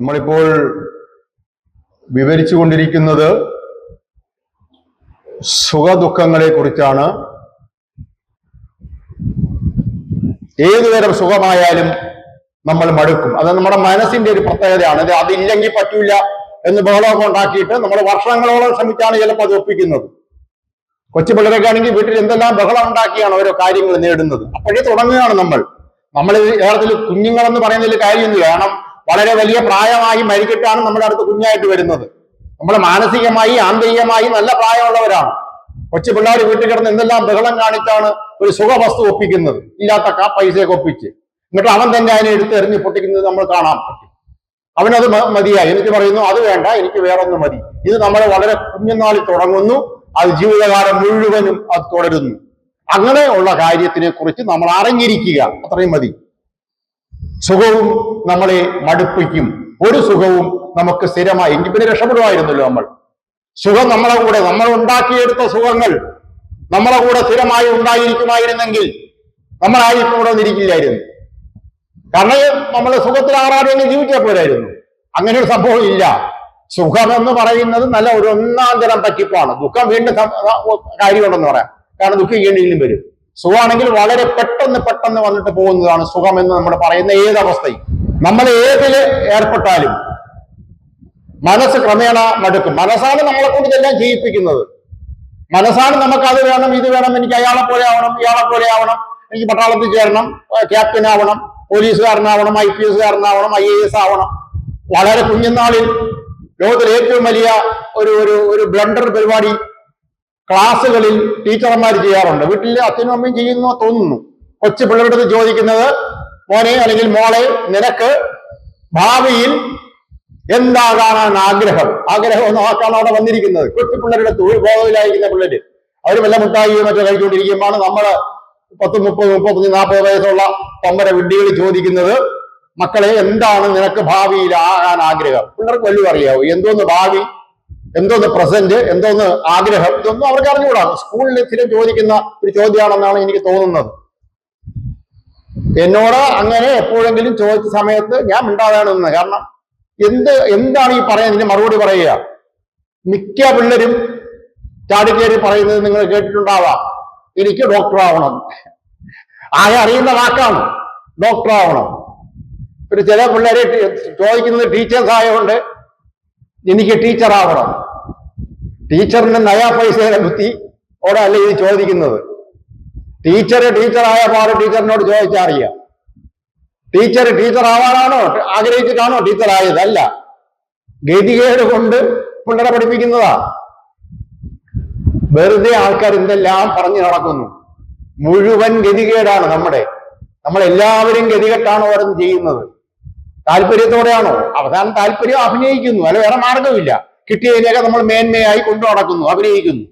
നമ്മളിപ്പോൾ വിവരിച്ചു കൊണ്ടിരിക്കുന്നത് സുഖദുഃഖങ്ങളെ കുറിച്ചാണ് ഏതുതരം സുഖമായാലും നമ്മൾ മടുക്കും. അത് നമ്മുടെ മനസ്സിന്റെ ഒരു പ്രത്യേകതയാണ്. അതില്ലെങ്കിൽ പറ്റൂല എന്ന് ബഹളമൊക്കെ ഉണ്ടാക്കിയിട്ട് നമ്മൾ വർഷങ്ങളോളം ശ്രമിച്ചാണ് ചിലപ്പോൾ അത് ഒപ്പിക്കുന്നത്. കൊച്ചു പിള്ളേരൊക്കെ ആണെങ്കിൽ വീട്ടിൽ എന്തെല്ലാം ബഹളം ഉണ്ടാക്കിയാണ് ഓരോ കാര്യങ്ങൾ നേടുന്നത്. അപ്പോഴേ തുടങ്ങുകയാണ് നമ്മൾ. നമ്മൾ കേരളത്തിൽ കുഞ്ഞുങ്ങളെന്ന് പറയുന്നതിൽ കാര്യമൊന്നുമില്ല. കാരണം വളരെ വലിയ പ്രായമായി മരിച്ചിട്ടാണ് നമ്മുടെ അടുത്ത് കുഞ്ഞായിട്ട് വരുന്നത്. നമ്മൾ മാനസികമായി ആന്തരികമായി നല്ല പ്രായമുള്ളവരാണ്. കൊച്ചു പിള്ളേർ വീട്ടിൽ കിടന്ന് എന്തെല്ലാം ബഹളം കാണിച്ചാണ് ഒരു സുഖവസ്തു ഒപ്പിക്കുന്നത്. ഇല്ലാത്ത കാ പൈസയൊക്കെ ഒപ്പിച്ച്. എന്നിട്ട് അവൻ തന്നെ അതിനെ എടുത്ത് എറിഞ്ഞ് പൊട്ടിക്കുന്നത് നമ്മൾ കാണാൻ പറ്റും. അവനത് മതിയായി. എനിക്ക് പറയുന്നു അത് വേണ്ട എനിക്ക് വേറൊന്ന് മതി. ഇത് നമ്മൾ വളരെ കുഞ്ഞുനാളിൽ തുടങ്ങുന്നു. അത് ജീവിതകാലം മുഴുവനും അത് തുടരുന്നു. അങ്ങനെയുള്ള കാര്യത്തിനെ കുറിച്ച് നമ്മൾ അറിഞ്ഞിരിക്കുക. അത്രയും മതി. സുഖവും നമ്മളെ മടുപ്പിക്കും. ഒരു സുഖവും നമുക്ക് സ്ഥിരമായി എങ്കിൽ പിന്നെ രക്ഷപ്പെടുമായിരുന്നല്ലോ നമ്മൾ. സുഖം നമ്മളെ കൂടെ നമ്മൾ ഉണ്ടാക്കിയെടുത്ത സുഖങ്ങൾ നമ്മളെ കൂടെ സ്ഥിരമായി ഉണ്ടായിരിക്കുമായിരുന്നെങ്കിൽ നമ്മളായിരിക്കും കൂടെ ഒന്നിരിക്കില്ലായിരുന്നു കാരണം നമ്മൾ സുഖത്തിൽ ആറാടിയെങ്കിൽ ജീവിച്ചാൽ പോരായിരുന്നു. അങ്ങനെ ഒരു സംഭവം ഇല്ല. സുഖം എന്ന് പറയുന്നത് നല്ല ഒരു ഒന്നാം തരം പറ്റിപ്പാണ്. ദുഃഖം വീണ്ടും കാര്യമുണ്ടെന്ന് പറയാം. കാരണം ദുഃഖം വീണ്ടും വരും. സുഖമാണെങ്കിൽ വളരെ പെട്ടെന്ന് പെട്ടെന്ന് വന്നിട്ട് പോകുന്നതാണ് സുഖം എന്ന് നമ്മൾ പറയുന്ന ഏതവസ്ഥയും നമ്മൾ ഏതിൽ ഏർപ്പെട്ടാലും മനസ്സ് ക്രമേണ മടുക്കും. മനസ്സാണ് നമ്മളെ കൊണ്ട് ഇതെല്ലാം ചെയ്യിപ്പിക്കുന്നത് മനസ്സാണ് നമുക്ക് അത് വേണം ഇത് വേണം എനിക്ക് അയാളെ പോലെ ആവണം ഇയാളെ പോലെ ആവണം എനിക്ക് പട്ടാളത്തിൽ ചേരണം ക്യാപ്റ്റൻ ആവണം പോലീസുകാരനാവണം ഐ പി എസ്കാരനാവണം ഐ എ എസ് ആവണം. വളരെ കുഞ്ഞുനാളിൽ ലോകത്തിലെ ഏറ്റവും വലിയ ഒരു ഒരു ഒരു ബ്ലണ്ടർ പരിപാടി ക്ലാസ്സുകളിൽ ടീച്ചർമാർ ചെയ്യാറുണ്ട്. വീട്ടിൽ അച്ഛനും അമ്മയും ചെയ്യുന്നു തോന്നുന്നു. കൊച്ചു പിള്ളേരുടെ ചോദിക്കുന്നത് മോനെ അല്ലെങ്കിൽ മോളെ നിനക്ക് ഭാവിയിൽ എന്താകാനാണ് ആഗ്രഹം? ആഗ്രഹം എന്ന വാക്കാണ് അവിടെ വന്നിരിക്കുന്നത്. കൊച്ചു പിള്ളേരുടെ തൊഴിൽ ബോധത്തിലായിരിക്കുന്ന പിള്ളേര്. അവർ വല്ല മുട്ടായിയോ മറ്റോ കഴിച്ചുകൊണ്ടിരിക്കുമ്പോൾ നമ്മൾ പത്ത് മുപ്പത് മുപ്പത്തഞ്ച് നാൽപ്പത് വയസ്സുള്ള പമ്പര വിഡ്ഢികൾ ചോദിക്കുന്നത് മക്കളെ എന്താണ് നിനക്ക് ഭാവിയിൽ ആകാൻ ആഗ്രഹം? പിള്ളേർക്ക് വലിയ അറിയാവൂ? എന്തോന്ന് ഭാവി? എന്തോന്ന് പ്രസന്റ് എന്തോന്ന് ആഗ്രഹം ഇതൊന്നും അവർക്ക് അറിഞ്ഞുകൂടാ. സ്കൂളിൽ സ്ഥിരം ചോദിക്കുന്ന ഒരു ചോദ്യമാണെന്നാണ് എനിക്ക് തോന്നുന്നത്. എന്നോട് അങ്ങനെ എപ്പോഴെങ്കിലും ചോദിച്ച സമയത്ത് ഞാൻ മിണ്ടാതാണ് കാരണം എന്ത് എന്താണ് ഈ പറയുന്നത്? ഇതിന് മറുപടി പറയുക. മിക്ക പിള്ളേരും ചാടിക്കേറി പറയുന്നത് നിങ്ങൾ കേട്ടിട്ടുണ്ടാവാം. എനിക്ക് ഡോക്ടർ ആവണം. അറിയുന്ന വാക്കാണ് ഡോക്ടർ ആവണം. ഒരു ചില പിള്ളേരെ ചോദിക്കുന്നത് ടീച്ചേഴ്സ് ആയതുകൊണ്ട് എനിക്ക് ടീച്ചർ ആവണം. ടീച്ചറിന്റെ നയാ പൈസയുടെ ബുദ്ധി ഓടെ അല്ല ഇത് ചോദിക്കുന്നത്? ടീച്ചർ ടീച്ചറായ പാട് ടീച്ചറിനോട് ചോദിച്ചാൽ അറിയാം. ടീച്ചർ ടീച്ചർ ആവാനാണോ? ആഗ്രഹിച്ചിട്ടാണോ ടീച്ചർ അല്ല ഗതികേട് കൊണ്ട് പിള്ളേരെ പഠിപ്പിക്കുന്നതാ. വെറുതെ ആൾക്കാർ എന്തെല്ലാം പറഞ്ഞു നടക്കുന്നു. മുഴുവൻ ഗതികേടാണ് നമ്മുടെ. നമ്മളെല്ലാവരും ഗതികെട്ടാണ് ഓരോന്ന് ചെയ്യുന്നത്. താല്പര്യത്തോടെയാണോ? അവസാനം താല്പര്യം അഭിനയിക്കുന്നു. അല്ല വേറെ മാർഗമില്ല കിട്ടിയതിനെയൊക്കെ നമ്മൾ മേന്മയായി കൊണ്ടു നടക്കുന്നു അഭിനയിക്കുന്നു.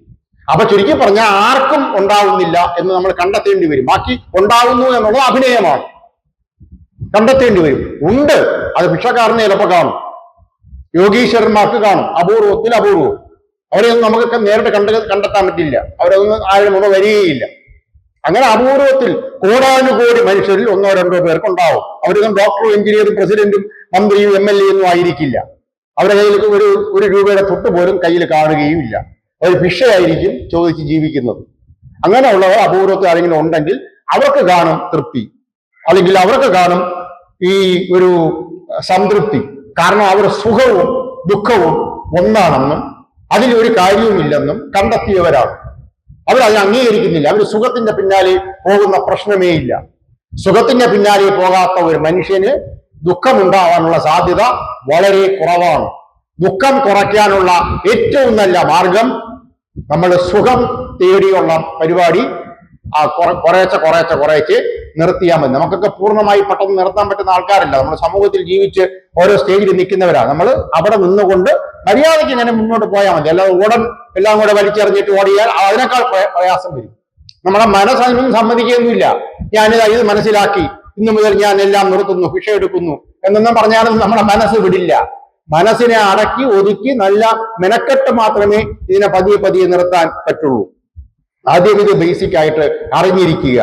അപ്പൊ ചുരുക്കി പറഞ്ഞാൽ ആർക്കും ഉണ്ടാവുന്നില്ല എന്ന് നമ്മൾ കണ്ടെത്തേണ്ടി വരും. ബാക്കി ഉണ്ടാവുന്നു എന്നുള്ളത് അഭിനയമാണ്. കണ്ടെത്തേണ്ടി വരും. ഉണ്ട്. അത് ഭിക്ഷക്കാരനെ ചിലപ്പോൾ കാണും. യോഗീശ്വരന്മാർക്ക് കാണും. അപൂർവത്തിൽ അപൂർവം. അവരെയൊന്നും നമുക്കൊക്കെ നേരിട്ട് കണ്ട കണ്ടെത്താൻ പറ്റില്ല. അവരൊന്നും ആരും മുമ്പ് വരികയില്ല. അങ്ങനെ അപൂർവത്തിൽ കോടാനുകോടി മനുഷ്യരിൽ ഒന്നോ രണ്ടോ പേർക്കുണ്ടാവും. അവരൊന്നും ഡോക്ടറും എഞ്ചിനീയറും പ്രസിഡന്റും മന്ത്രിയും എം എൽ എ ഒന്നും ആയിരിക്കില്ല. അവരുടെ കയ്യിൽ ഒരു ഒരു രൂപയുടെ തൊട്ട് പോലും കയ്യിൽ കാണുകയും ഇല്ല അവർ ഭിക്ഷയായിരിക്കും ചോദിച്ച് ജീവിക്കുന്നത്. അങ്ങനെയുള്ളവർ അപൂർവത്തിൽ ആരെങ്കിലും ഉണ്ടെങ്കിൽ അവർക്ക് കാണും തൃപ്തി. അല്ലെങ്കിൽ അവർക്ക് കാണും ഈ ഒരു സംതൃപ്തി. കാരണം അവർ സുഖവും ദുഃഖവും ഒന്നാണെന്നും അതിലൊരു കാര്യവുമില്ലെന്നും കണ്ടെത്തിയവരാണ്. അവർ അതിനെ അംഗീകരിക്കുന്നില്ല. അവർ സുഖത്തിന്റെ പിന്നാലെ പോകുന്ന പ്രശ്നമേ ഇല്ല. സുഖത്തിന്റെ പിന്നാലെ പോകാത്ത ഒരു മനുഷ്യന് ദുഃഖമുണ്ടാവാനുള്ള സാധ്യത വളരെ കുറവാണ്. ദുഃഖം കുറയ്ക്കാനുള്ള ഏറ്റവും നല്ല മാർഗം നമ്മൾ സുഖം തേടിയുള്ള പരിപാടി ആ കുറെ കുറേച്ച കുറേച്ച് കുറേശ്ശെ നിർത്തിയാൽ മതി. നമുക്കൊക്കെ പൂർണമായി പെട്ടെന്ന് നിർത്താൻ പറ്റുന്ന ആൾക്കാരല്ല. നമ്മൾ സമൂഹത്തിൽ ജീവിച്ച് ഓരോ സ്റ്റേജിൽ നിൽക്കുന്നവരാണ് നമ്മൾ അവിടെ നിന്നുകൊണ്ട് മര്യാദയ്ക്ക് ഇങ്ങനെ മുന്നോട്ട് പോയാൽ മതി. അല്ലാതെ ഉടൻ എല്ലാം കൂടെ വലിച്ചെറിഞ്ഞിട്ട് ഓടിയാൽ അതിനേക്കാൾ പ്രയാസം വരും. നമ്മുടെ മനസ്സ് അതിനൊന്നും സമ്മതിക്കുകയൊന്നുമില്ല. ഞാനിത് ഇത് മനസ്സിലാക്കി. ഇന്നു മുതൽ ഞാൻ എല്ലാം നിർത്തുന്നു ഭിക്ഷ എടുക്കുന്നു എന്നൊന്നും പറഞ്ഞാലും നമ്മുടെ മനസ്സ് വിടില്ല. മനസ്സിനെ അടക്കി ഒതുക്കി നല്ല മെനക്കെട്ട് മാത്രമേ ഇതിനെ പതിയെ പതിയെ നിർത്താൻ പറ്റുള്ളൂ. ആദ്യം ഇത് ബേസിക് ആയിട്ട് അറിഞ്ഞിരിക്കുക.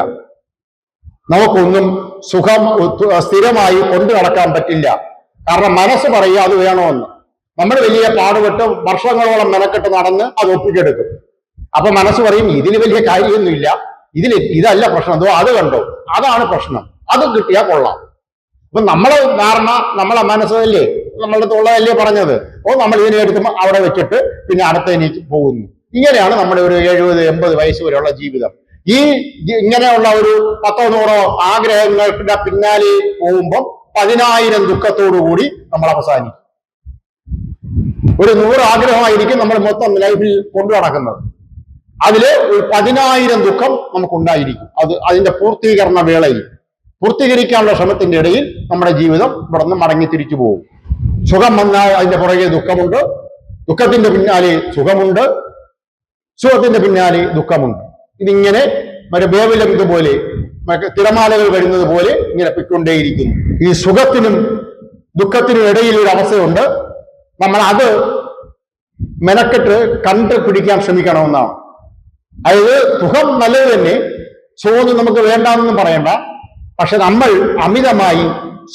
നമുക്കൊന്നും സുഖം സ്ഥിരമായി കൊണ്ടു നടക്കാൻ പറ്റില്ല. കാരണം മനസ്സ് പറയുക അത് വേണമെന്ന്. നമ്മൾ വലിയ പാടുപെട്ട് വർഷങ്ങളോളം മെനക്കെട്ട് നടന്ന് അത് ഒപ്പിച്ചെടുക്കും. അപ്പൊ മനസ്സ് പറയും ഇതിന് വലിയ കാര്യമൊന്നുമില്ല. ഇതിൽ ഇതല്ല പ്രശ്നം. അതോ അത് കണ്ടോ? അതാണ് പ്രശ്നം. അത് കിട്ടിയാൽ കൊള്ളാം. അപ്പൊ നമ്മളെ ധാരണ നമ്മളെ മനസ്സല്ലേ? നമ്മളുടെ തൊള്ളതല്ലേ പറഞ്ഞത്. ഓ നമ്മൾ ഇതിനെ അവിടെ വെച്ചിട്ട് പിന്നെ അടുത്തതിനേക്ക് പോകുന്നു. ഇങ്ങനെയാണ് നമ്മുടെ ഒരു എഴുപത് എൺപത് വയസ്സ് വരെയുള്ള ജീവിതം. ഈ ഇങ്ങനെയുള്ള ഒരു പത്തോ നൂറോ ആഗ്രഹങ്ങളുടെ പിന്നാലെ പോകുമ്പോൾ പതിനായിരം ദുഃഖത്തോടു കൂടി നമ്മൾ അവസാനിക്കും. ഒരു നൂറ് ആഗ്രഹമായിരിക്കും നമ്മൾ മൊത്തം ലൈഫിൽ കൊണ്ടു നടക്കുന്നത്. അതിൽ ഒരു പതിനായിരം ദുഃഖം നമുക്കുണ്ടായിരിക്കും. അത് അതിന്റെ പൂർത്തീകരണ വേളയിൽ. പൂർത്തീകരിക്കാനുള്ള ശ്രമത്തിന്റെ ഇടയിൽ നമ്മുടെ ജീവിതം ഇവിടെ നിന്ന് മടങ്ങി തിരിച്ചു പോകും. സുഖം വന്നാൽ അതിന്റെ പുറകെ ദുഃഖമുണ്ട്. ദുഃഖത്തിന്റെ പിന്നാലെ സുഖമുണ്ട്. സുഖത്തിന്റെ പിന്നാലെ ദുഃഖമുണ്ട്. ഇതിങ്ങനെ മറ്റേ വേവിലന്ത് പോലെ തിരമാലകൾ വരുന്നത് പോലെ ഇങ്ങനെ പൊയ്ക്കൊണ്ടേയിരിക്കുന്നു. ഈ സുഖത്തിനും ദുഃഖത്തിനും ഇടയിൽ ഒരു അവസ്ഥയുണ്ട്. നമ്മൾ അത് മെനക്കെട്ട് കണ്ട് പിടിക്കാൻ ശ്രമിക്കണമെന്നാണ്. അതായത് സുഖം നല്ലത് തന്നെ സുഖമൊന്നും നമുക്ക് വേണ്ടാന്നൊന്നും പറയണ്ട. പക്ഷെ നമ്മൾ അമിതമായി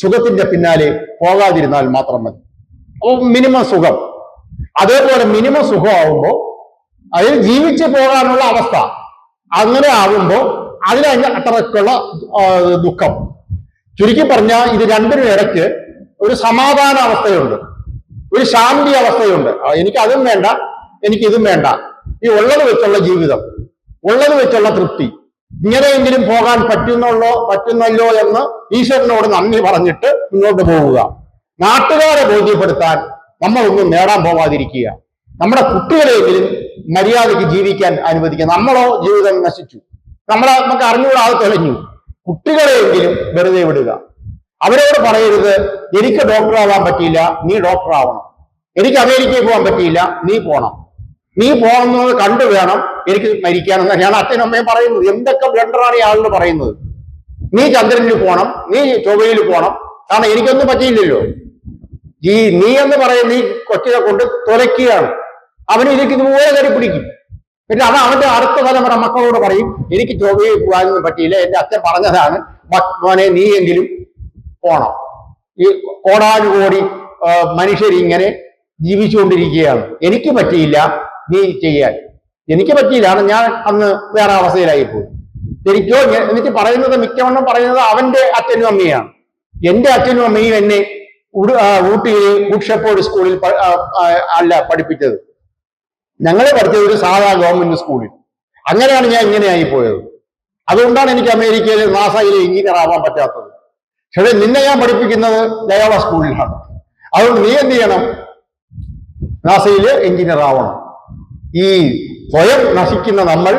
സുഖത്തിന്റെ പിന്നാലെ പോകാതിരുന്നാൽ മാത്രം മതി. അപ്പോൾ മിനിമം സുഖം. അതേപോലെ മിനിമം സുഖമാവുമ്പോൾ അതിൽ ജീവിച്ചു പോകാനുള്ള അവസ്ഥ. അങ്ങനെ ആകുമ്പോൾ അതിന് അത്രക്കുള്ള ദുഃഖം. ചുരുക്കി പറഞ്ഞാൽ ഇത് രണ്ടിനും ഇടയ്ക്ക് ഒരു സമാധാന അവസ്ഥയുണ്ട്. ഒരു ശാന്തി അവസ്ഥയുണ്ട്. എനിക്ക് അതും വേണ്ട എനിക്ക് ഇതും വേണ്ട. ഈ ഉള്ളത് വെച്ചുള്ള ജീവിതം ഉള്ളത് വെച്ചുള്ള തൃപ്തി. ഇങ്ങനെയെങ്കിലും പോകാൻ പറ്റുന്നുള്ളോ പറ്റുന്നല്ലോ എന്ന് ഈശ്വരനോട് നന്ദി പറഞ്ഞിട്ട് മുന്നോട്ട് പോവുക. നാട്ടുകാരെ ബോധ്യപ്പെടുത്താൻ നമ്മളൊന്നും നേടാൻ പോവാതിരിക്കുക. നമ്മുടെ കുട്ടികളെയെങ്കിലും മര്യാദയ്ക്ക് ജീവിക്കാൻ അനുവദിക്കുക. നമ്മളോ ജീവിതം നശിച്ചു. നമ്മളെ നമുക്ക് അറിഞ്ഞുകൂടാതെ തെളിഞ്ഞു. കുട്ടികളെയെങ്കിലും വെറുതെ വിടുക. അവരോട് പറയരുത് എനിക്ക് ഡോക്ടർ ആവാൻ പറ്റിയില്ല നീ ഡോക്ടർ ആവണം. എനിക്ക് അമേരിക്കയിൽ പോകാൻ പറ്റിയില്ല നീ പോണം. നീ പോകുന്നത് കണ്ടു വേണം എനിക്ക് മരിക്കാനെന്ന്. ഞാൻ അച്ഛനും അമ്മയും പറയുന്നത് എന്തൊക്കെ ബ്ലണ്ടറാണ് ഈ ആളുകൾ പറയുന്നത്? നീ ചന്ദ്രനിൽ പോകണം നീ ചൊവ്വയിൽ പോകണം കാരണം എനിക്കൊന്നും പറ്റിയില്ലല്ലോ. ഈ നീ എന്ന് പറയുന്ന നീ കൊച്ചിനെ കൊണ്ട് തുലയ്ക്കുകയാണ്. അവന് ഇതിലേക്ക് ഇതുപോലെ കയറി പിടിക്കും. പിന്നെ അത് അവന്റെ അടുത്ത തലമുറ മക്കളോട് പറയും എനിക്ക് ചൊവ്വയിൽ പോകാനൊന്നും പറ്റിയില്ല. എന്റെ അച്ഛൻ പറഞ്ഞതാണ് മോനെ നീ എങ്കിലും പോണം. ഈ കോടാനുകോടി മനുഷ്യർ ഇങ്ങനെ ജീവിച്ചുകൊണ്ടിരിക്കുകയാണ്. എനിക്ക് പറ്റിയില്ല നീ ചെയ്യാൻ. എനിക്ക് പറ്റിയില്ലാണ് ഞാൻ അന്ന് വേറെ അവസ്ഥയിലായി പോയി. എനിക്കോ എന്നിട്ട് പറയുന്നത് മിക്കവണ്ണം പറയുന്നത് അവന്റെ അച്ഛനും അമ്മയാണ്. എന്റെ അച്ഛനും അമ്മയും എന്നെ ഊട്ടിയിൽ ഊക്ഷപ്പോട് സ്കൂളിൽ അല്ല പഠിപ്പിച്ചത്. ഞങ്ങളെ പഠിച്ചത് ഒരു സാധാ ഗവൺമെന്റ് സ്കൂളിൽ അങ്ങനെയാണ് ഞാൻ ഇങ്ങനെയായി പോയത്. അതുകൊണ്ടാണ് എനിക്ക് അമേരിക്കയിലെ നാസയിലെ എഞ്ചിനീയർ ആവാൻ പറ്റാത്തത്. പക്ഷേ നിന്നെ ഞാൻ പഠിപ്പിക്കുന്നത് ലയോള സ്കൂളിലാണ് അതുകൊണ്ട് നീ എന്ത് ചെയ്യണം? നാസയിൽ എഞ്ചിനീയർ ആവണം. ഈ സ്വയം നശിക്കുന്ന നമ്മൾ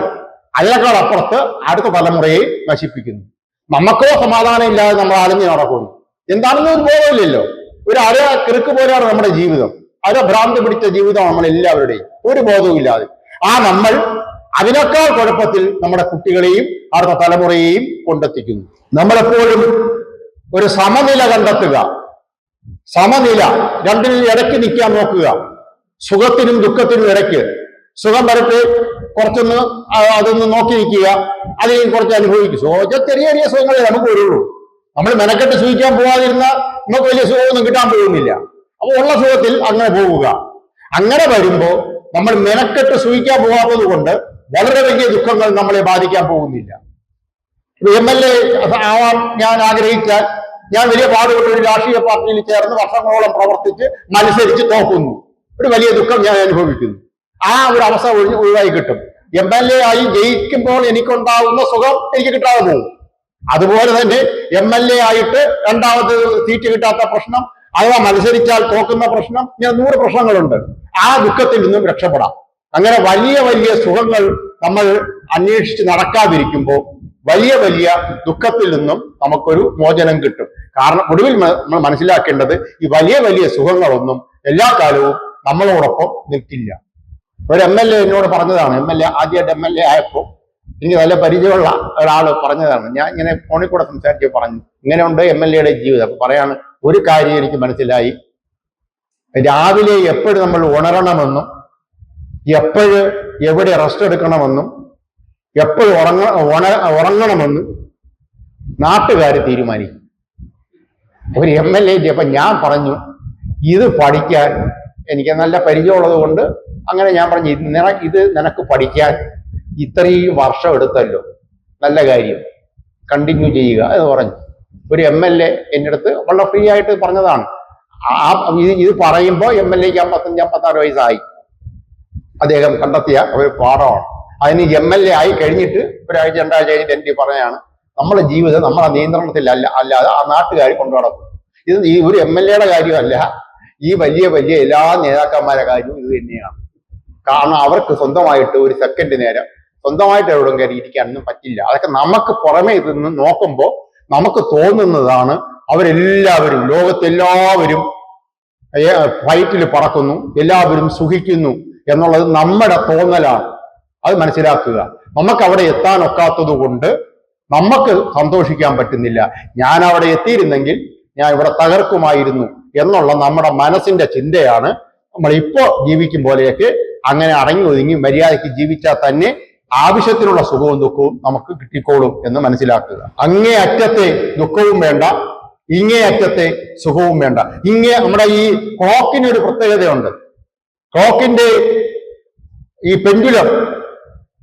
അതിനേക്കാൾ അപ്പുറത്ത് അടുത്ത തലമുറയെ നശിപ്പിക്കുന്നു. നമുക്കോ സമാധാനം ഇല്ലാതെ നമ്മൾ അലഞ്ഞു നടക്കുന്നു. എന്താണെന്ന് ഒരു ബോധമില്ലല്ലോ. ഒരു അര കിറുക്ക് പോലെയാണ് നമ്മുടെ ജീവിതം. അര ഭ്രാന്തി പിടിച്ച ജീവിതം നമ്മൾ എല്ലാവരുടെയും ഒരു ബോധവും ഇല്ലാതെ. ആ നമ്മൾ അതിനേക്കാൾ കുഴപ്പത്തിൽ നമ്മുടെ കുട്ടികളെയും അടുത്ത തലമുറയെയും കൊണ്ടെത്തിക്കുന്നു. നമ്മളെപ്പോഴും ഒരു സമനില കണ്ടെത്തുക. സമനില. രണ്ടിനും ഇടയ്ക്ക് നിൽക്കാൻ നോക്കുക. സുഖത്തിനും ദുഃഖത്തിനും ഇടയ്ക്ക്. സുഖം വരട്ടെ. കുറച്ചൊന്ന് അതൊന്ന് നോക്കി നിൽക്കുക അതിനെയും കുറച്ച് അനുഭവിക്കും. സുഖം ചെറിയ ചെറിയ സുഖങ്ങളെ നമുക്ക് വരുള്ളൂ. നമ്മൾ മെനക്കെട്ട് സൂചിക്കാൻ പോകാതിരുന്ന നമുക്ക് വലിയ സുഖമൊന്നും കിട്ടാൻ പോകുന്നില്ല. അപ്പൊ ഉള്ള സുഖത്തിൽ അങ്ങനെ പോവുക അങ്ങനെ വരുമ്പോ നമ്മൾ മെനക്കെട്ട് സൂഹിക്കാൻ പോകാത്തത് കൊണ്ട് വളരെ വലിയ ദുഃഖങ്ങൾ നമ്മളെ ബാധിക്കാൻ പോകുന്നില്ല. എം എൽ എ ആവാൻ ഞാൻ ആഗ്രഹിച്ചാൽ ഞാൻ വലിയ പാടുപെട്ട് ഒരു രാഷ്ട്രീയ പാർട്ടിയിൽ ചേർന്ന് വർഷങ്ങളോളം പ്രവർത്തിച്ച് മത്സരിച്ച് തോക്കുന്നു. ഒരു വലിയ ദുഃഖം ഞാൻ അനുഭവിക്കുന്നു. ആ ഒരു അവസ്ഥ ഒഴി- ഒഴിവായി കിട്ടും. എം എൽ എ ആയി ജയിക്കുമ്പോൾ എനിക്കുണ്ടാവുന്ന സുഖം എനിക്ക് കിട്ടാതെ പോകും. അതുപോലെ തന്നെ എം എൽ എ ആയിട്ട് രണ്ടാമത് സീറ്റ് കിട്ടാത്ത പ്രശ്നം അഥവാ മത്സരിച്ചാൽ തോക്കുന്ന പ്രശ്നം ഇങ്ങനെ നൂറ് പ്രശ്നങ്ങളുണ്ട്. ആ ദുഃഖത്തിൽ നിന്നും രക്ഷപ്പെടാം. അങ്ങനെ വലിയ വലിയ സുഖങ്ങൾ നമ്മൾ അന്വേഷിച്ച് നടക്കാതിരിക്കുമ്പോൾ വലിയ വലിയ ദുഃഖത്തിൽ നിന്നും നമുക്കൊരു മോചനം കിട്ടും. കാരണം ഒടുവിൽ നമ്മൾ മനസ്സിലാക്കേണ്ടത് ഈ വലിയ വലിയ സുഖങ്ങളൊന്നും എല്ലാ കാലവും നമ്മളോടൊപ്പം നിൽക്കില്ല. ഒരു എം എൽ എ എന്നോട് പറഞ്ഞതാണ് എം എൽ എ ആദ്യമായിട്ട് എം എൽ എ ആയപ്പോൾ എനിക്ക് നല്ല പരിചയമുള്ള ഒരാൾ പറഞ്ഞതാണ്. ഞാൻ ഇങ്ങനെ ഫോണിൽ കൂടെ സംസാരിച്ച് പറഞ്ഞു ഇങ്ങനെയുണ്ട് എം എൽ എയുടെ ജീവിതം. പറയാണ് ഒരു കാര്യം എനിക്ക് മനസ്സിലായി. രാവിലെ എപ്പോഴും നമ്മൾ ഉണരണമെന്നും എപ്പോഴ് എവിടെ റെസ്റ്റ് എടുക്കണമെന്നും എപ്പോഴും ഉറങ്ങ ഉണ ഉറങ്ങണമെന്നും നാട്ടുകാർ തീരുമാനിക്കും. ഒരു എം എൽ എ അപ്പം ഞാൻ പറഞ്ഞു ഇത് പഠിക്കാൻ എനിക്ക് നല്ല പരിചയമുള്ളത് കൊണ്ട് അങ്ങനെ ഞാൻ പറഞ്ഞു നിന- ഇത് നിനക്ക് പഠിക്കാൻ ഇത്രയും വർഷം എടുത്തല്ലോ നല്ല കാര്യം. കണ്ടിന്യൂ ചെയ്യുക എന്ന് പറഞ്ഞു. ഒരു എം എൽ എ എന്റെ അടുത്ത് വളരെ ഫ്രീ ആയിട്ട് പറഞ്ഞതാണ്. ആ ഇത് ഇത് പറയുമ്പോൾ എം എൽ എക്ക് അമ്പത്തഞ്ച് അമ്പത്താറ് വയസ്സായി. അദ്ദേഹം കണ്ടെത്തിയ ഒരു പാഠമാണ്. അതിന് എം എൽ എ ആയി കഴിഞ്ഞിട്ട് ഒരാഴ്ച രണ്ടാഴ്ച കഴിഞ്ഞിട്ട് എനിക്ക് പറഞ്ഞതാണ് നമ്മുടെ ജീവിതം നമ്മുടെ നിയന്ത്രണത്തിലല്ല അല്ലാതെ ആ നാട്ടുകാർ കൊണ്ടു നടക്കും. ഇത് ഈ ഒരു എം എൽ എയുടെ കാര്യമല്ല. ഈ വലിയ വലിയ എല്ലാ നേതാക്കന്മാരുടെ കാര്യവും ഇത് തന്നെയാണ്. കാരണം അവർക്ക് സ്വന്തമായിട്ട് ഒരു സെക്കൻഡ് നേരം സ്വന്തമായിട്ട് എവിടെയും കയറി ഇരിക്കാനൊന്നും പറ്റില്ല. അതൊക്കെ നമുക്ക് പുറമേ നിന്ന് നോക്കുമ്പോൾ നമുക്ക് തോന്നുന്നതാണ് അവരെല്ലാവരും ലോകത്തെല്ലാവരും ഫ്ലൈറ്റിൽ പറക്കുന്നു എല്ലാവരും സുഖിക്കുന്നു എന്നുള്ളത് നമ്മുടെ തോന്നലാണ്. അത് മനസ്സിലാക്കുക. നമുക്ക് അവിടെ എത്താൻ ഒക്കാത്തത് കൊണ്ട് നമുക്ക് സന്തോഷിക്കാൻ പറ്റുന്നില്ല. ഞാൻ അവിടെ എത്തിയിരുന്നെങ്കിൽ ഞാൻ ഇവിടെ തകർക്കുമായിരുന്നു എന്നുള്ള നമ്മുടെ മനസ്സിന്റെ ചിന്തയാണ് നമ്മൾ ഇപ്പോ ജീവിക്കും പോലെയൊക്കെ അങ്ങനെ അടങ്ങി ഒതുങ്ങി മര്യാദയ്ക്ക് ജീവിച്ചാൽ തന്നെ ആവശ്യത്തിനുള്ള സുഖവും ദുഃഖവും നമുക്ക് കിട്ടിക്കോളും എന്ന് മനസ്സിലാക്കുക. അങ്ങേ അറ്റത്തെ ദുഃഖവും വേണ്ട ഇങ്ങേ അറ്റത്തെ സുഖവും വേണ്ട. ഇങ്ങേ നമ്മുടെ ഈ ക്ലോക്കിന് ഒരു പ്രത്യേകതയുണ്ട്. ക്ലോക്കിന്റെ ഈ പെൻഡുലം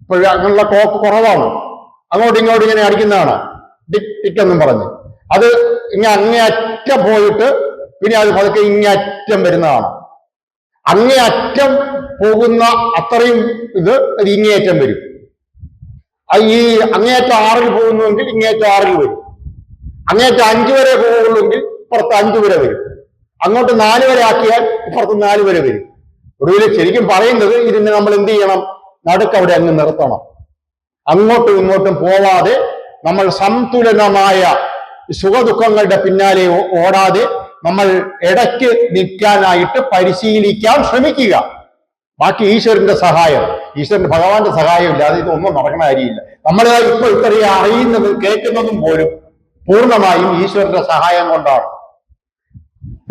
ഇപ്പോൾ അങ്ങനെയുള്ള ക്ലോക്ക് കുറവാണ്. അങ്ങോട്ടും ഇങ്ങോട്ടും ഇങ്ങനെ അടിക്കുന്നതാണ്. ടിക് ടിക് പറഞ്ഞ്. അത് ഇങ്ങനെ അങ്ങേ അറ്റം പോയിട്ട് പിന്നെ അത് പതുക്കെ ഇങ്ങേ അറ്റം വരുന്നതാണ്. അങ്ങേ അറ്റം പോകുന്ന അത്രയും ഇത് അത് ഇങ്ങേയറ്റം വരും. ഈ അങ്ങേറ്റ ആറിൽ പോകുന്നുവെങ്കിൽ ഇങ്ങേറ്റ ആറിൽ വരും. അങ്ങേറ്റ അഞ്ചു വരെ പോകുള്ളൂവെങ്കിൽ ഇപ്പുറത്ത് അഞ്ചു വരെ വരും. അങ്ങോട്ട് നാല് വരെ ആക്കിയാൽ ഇപ്പുറത്ത് നാല് വരെ വരും. ഒടുവിൽ ശരിക്കും പറയുന്നത് ഇതിന് നമ്മൾ എന്ത് ചെയ്യണം? നടുക്ക് അവിടെ അങ്ങ് നിർത്തണം. അങ്ങോട്ടും ഇങ്ങോട്ടും പോവാതെ നമ്മൾ സന്തുലനമായ സുഖദുഃഖങ്ങളുടെ പിന്നാലെ ഓടാതെ നമ്മൾ ഇടയ്ക്ക് നിൽക്കാനായിട്ട് പരിശീലിക്കാൻ ശ്രമിക്കുക. ബാക്കി ഈശ്വരന്റെ സഹായം. ഈശ്വരന്റെ ഭഗവാന്റെ സഹായം ഇല്ലാതെ ഇതൊന്നും നടക്കുന്ന കാര്യമില്ല. നമ്മൾ ഇപ്പൊ ഇത്രയും അറിയുന്നതും കേൾക്കുന്നതും പോലും പൂർണമായും ഈശ്വരന്റെ സഹായം കൊണ്ടാണ്.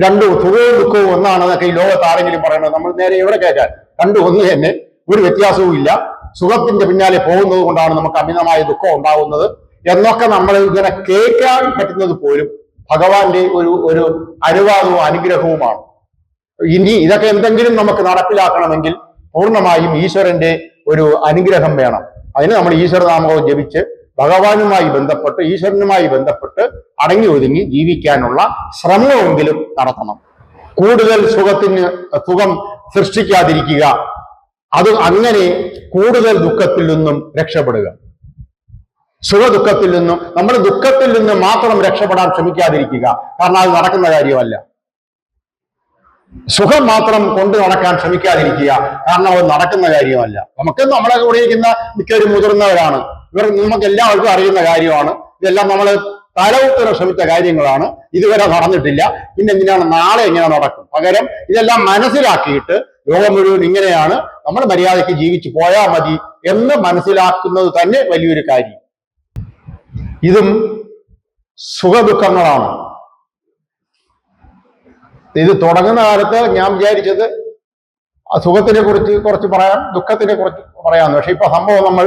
രണ്ടു സുഖവും ദുഃഖവും ഒന്നാണെന്നൊക്കെ ഈ ലോകത്ത് ആരെങ്കിലും പറയണത് നമ്മൾ നേരെ ഇവിടെ കേൾക്കാൻ രണ്ടു ഒന്ന് തന്നെ ഒരു വ്യത്യാസവും ഇല്ല. സുഖത്തിന്റെ പിന്നാലെ പോകുന്നത് കൊണ്ടാണ് നമുക്ക് അമിതമായ ദുഃഖം ഉണ്ടാകുന്നത്. എന്നൊക്കെ നമ്മൾ ഇങ്ങനെ കേൾക്കാൻ പറ്റുന്നത് പോലും ഭഗവാന്റെ ഒരു ഒരു അനുവാദവും അനുഗ്രഹവുമാണ്. ഇനി ഇതൊക്കെ എന്തെങ്കിലും നമുക്ക് നടപ്പിലാക്കണമെങ്കിൽ പൂർണമായും ഈശ്വരന്റെ ഒരു അനുഗ്രഹം വേണം. അതിന് നമ്മൾ ഈശ്വരനാമവും ജപിച്ച് ഭഗവാനുമായി ബന്ധപ്പെട്ട് ഈശ്വരനുമായി ബന്ധപ്പെട്ട് അടങ്ങി ഒതുങ്ങി ജീവിക്കാനുള്ള ശ്രമമെങ്കിലും നടത്തണം. കൂടുതൽ സുഖത്തിന് സുഖം സൃഷ്ടിക്കാതിരിക്കുക. അത് അങ്ങനെ കൂടുതൽ ദുഃഖത്തിൽ നിന്നും രക്ഷപ്പെടുക. സുഖദുഃഖത്തിൽ നിന്നും നമ്മൾ ദുഃഖത്തിൽ നിന്ന് മാത്രം രക്ഷപ്പെടാൻ ശ്രമിക്കാതിരിക്കുക. കാരണം അത് നടക്കുന്ന കാര്യമല്ല. സുഖം മാത്രം കൊണ്ടു നടക്കാൻ ശ്രമിക്കാതിരിക്കുക. കാരണം അത് നടക്കുന്ന കാര്യമല്ല. നമുക്ക് നമ്മളെ കൂടെ ഇരിക്കുന്ന മിക്കവരും മുതിർന്നവരാണ്. ഇവർ നമുക്ക് എല്ലാവർക്കും അറിയുന്ന കാര്യമാണ്. ഇതെല്ലാം നമ്മൾ തലവുത്തരം ശ്രമിച്ച കാര്യങ്ങളാണ്. ഇതുവരെ നടന്നിട്ടില്ല. പിന്നെ എന്തിനാണ്? നാളെ എങ്ങനെ നടക്കും. പകരം ഇതെല്ലാം മനസ്സിലാക്കിയിട്ട് ലോകം മുഴുവൻ ഇങ്ങനെയാണ്. നമ്മൾ മര്യാദയ്ക്ക് ജീവിച്ചു പോയാൽ മതി എന്ന് മനസ്സിലാക്കുന്നത് തന്നെ വലിയൊരു കാര്യം. ഇതും സുഖദുഃഖങ്ങളാണ്. ഇത് തുടങ്ങുന്ന കാലത്ത് ഞാൻ വിചാരിച്ചത് സുഖത്തിനെ കുറിച്ച് കുറച്ച് പറയാം ദുഃഖത്തിനെ കുറിച്ച് പറയാം. പക്ഷെ ഇപ്പൊ സംഭവം നമ്മൾ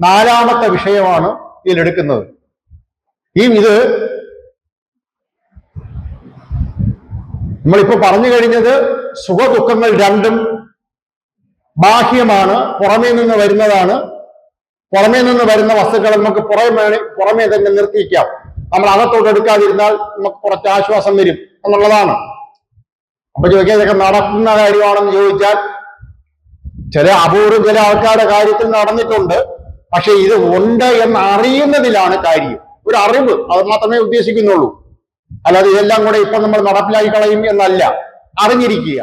നാലാമത്തെ വിഷയമാണ് ഇതിലെടുക്കുന്നത്. ഈ ഇത് നമ്മളിപ്പോ പറഞ്ഞു കഴിഞ്ഞത് സുഖദുഃഖങ്ങൾ രണ്ടും ബാഹ്യമാണ് പുറമേ നിന്ന് വരുന്നതാണ്. പുറമേ നിന്ന് വരുന്ന വസ്തുക്കൾ നമുക്ക് പുറമേ പുറമേ തന്നെ നിർത്തിക്കാം നമ്മൾ അകത്തോട്ട് എടുക്കാതിരുന്നാൽ നമുക്ക് കുറച്ച് ആശ്വാസം വരും എന്നുള്ളതാണ്. അപ്പൊ ചോദിക്കാൻ ഇതൊക്കെ നടക്കുന്ന കാര്യമാണെന്ന് ചോദിച്ചാൽ ചില അപൂർവം ചില ആൾക്കാരുടെ കാര്യത്തിൽ നടന്നിട്ടുണ്ട്. പക്ഷെ ഇത് ഉണ്ട് എന്ന് അറിയുന്നതിലാണ് കാര്യം. ഒരു അറിവ് അത് മാത്രമേ ഉദ്ദേശിക്കുന്നുള്ളൂ. അല്ലാതെ ഇതെല്ലാം കൂടെ ഇപ്പൊ നമ്മൾ നടപ്പിലാക്കി കളയും എന്നല്ല. അറിഞ്ഞിരിക്കുക.